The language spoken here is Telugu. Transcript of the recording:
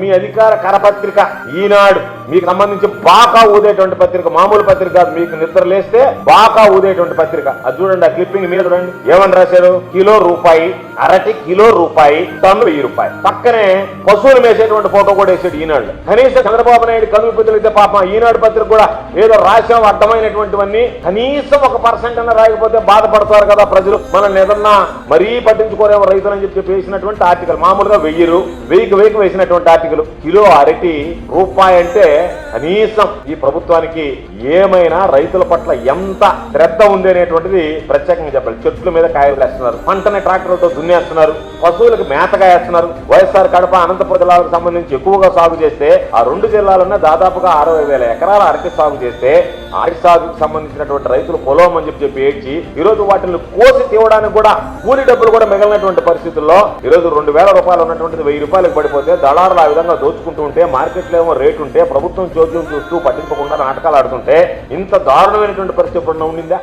మీ అధికార కరపత్రిక ఈనాడు మీకు సంబంధించి బాగా ఊదేటువంటి పత్రిక మామూలు పత్రిక కాదు. మీకు నిద్ర లేస్తే బాగా ఊదేటువంటి పత్రిక. అది చూడండి ఆ క్లిప్పింగ్ మీద చూడండి. ఏమని రాశారు? కిలో రూపాయి అరటి కిలో రూపాయి టన్ను వెయ్యి రూపాయి. పక్కనే పశువులు మేసేటువంటి ఫోటో కూడా వేసాడు ఈనాడు. కనీసం చంద్రబాబు నాయుడు కనుమ పెద్దలైతే పాపం ఈనాడు పత్రిక కూడా ఏదో రాశాం అర్థమైనటువంటివన్నీ కనీసం ఒక పర్సెంట్ అన్న రాయకపోతే బాధపడతారు కదా ప్రజలు. మనల్ని ఏదన్నా మరీ పట్టించుకోరేమో రైతులు అని చెప్పి వేసినటువంటి ఆర్టికల్. మామూలుగా వెయ్యిరు వెయ్యికి వెయ్యికి వేసినటువంటి ఆర్టికల్. కిలో అరటి రూపాయి అంటే కనీసం ఈ ప్రభుత్వానికి ఏమైనా రైతుల పట్ల ఎంత శ్రద్ధ ఉంది అనేటువంటిది ప్రత్యేకంగా చెప్పాలి. చెట్ల మీద కాయలు వేస్తున్నారు పంటని ట్రాక్టర్లతో దున్నేస్తున్నారు పశువులకు మేతగా వేస్తున్నారు. వైఎస్ఆర్ కడప అనంతపురం జిల్లాలకు సంబంధించి ఎక్కువగా సాగు చేస్తే ఆ రెండు జిల్లాలన్నా దాదాపుగా అరవై వేల ఎకరాల అరటి సాగు చేస్తే అరటి సాగుకు సంబంధించినటువంటి రైతులు పొలం అని చెప్పి చెప్పి ఏడ్చి వాటిని కోసి తీవడానికి కూడా కూలి డబ్బులు కూడా మిగిలినటువంటి పరిస్థితుల్లో ఈరోజు రెండు వేల రూపాయలు ఉన్నటువంటిది వెయ్యి రూపాయలకు పడిపోతే దళారులు ఆ విధంగా దోచుకుంటూ ఉంటే మార్కెట్లో ఏమో రేటు ఉంటే ప్రభుత్వం చోద్యం చూస్తూ పట్టించకుండా నాటకాలు ఆడుతుంటే ఇంత దారుణమైనటువంటి పరిస్థితి ఎప్పుడన్నా ఉండిందా?